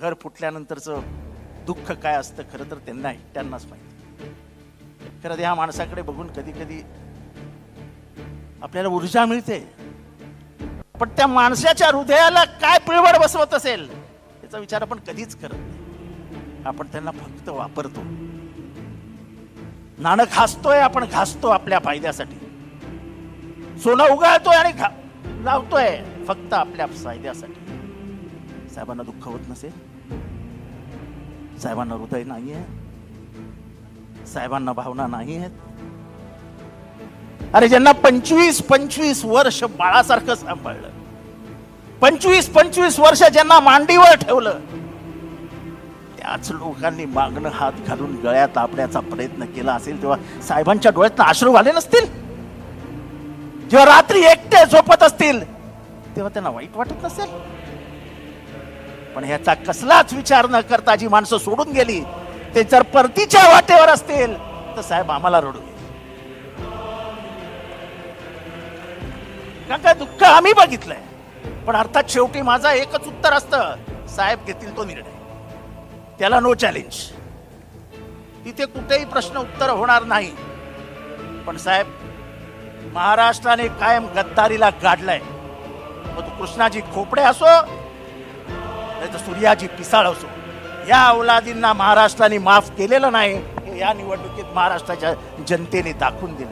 घर फुटल्यानंतरचं दुःख काय असतं खरं तर त्यांना एकट्यांनाच माहिती. खरं तर ह्या माणसाकडे बघून कधी कधी आपल्याला ऊर्जा मिळते. पण त्या माणसाच्या हृदयाला काय पिळवड बसवत असेल याचा विचार आपण कधीच करत नाही. आपण त्यांना फक्त वापरतो. नाणं घासतोय आपण घासतो आपल्या फायद्यासाठी. सोनं उगाळतोय आणि घा लावतोय फक्त आपल्या फायद्यासाठी. साहेबांना दुःख होत नसेल? साहेबांना हृदय नाही आहे. साहेबांना भावना नाही आहेत. अरे ज्यांना पंचवीस पंचवीस वर्ष बाळासारखं सांभाळलं. पंचवीस पंचवीस वर्ष ज्यांना मांडीवर ठेवलं. त्याच लोकांनी मागणं हात घालून गळ्यात आपण्याचा प्रयत्न केला असेल तेव्हा साहेबांच्या डोळ्यात अश्रू आले नसतील? जेव्हा रात्री एकटे झोपत असतील तेव्हा त्यांना वाईट वाटत नसेल? पण ह्याचा कसलाच विचार न करता जी माणसं सोडून गेली ते जर परतीच्या वाटेवर असतील तर साहेब आम्हाला रडू कारण काय दुःख आम्ही बघितलंय. पण अर्थात शेवटी माझा एकच उत्तर असतं साहेब घेतील तो निर्णय. त्याला नो चॅलेंज तिथे कुठेही प्रश्न उत्तर होणार नाही. पण साहेब महाराष्ट्राने कायम गद्दारीला गाडलाय. मग तो कृष्णाजी खोपडे असो नाही तर सूर्याजी पिसाळ असो. या औलादींना महाराष्ट्राने माफ केलेलं नाही. हे या निवडणुकीत महाराष्ट्राच्या जनतेने दाखवून दिलं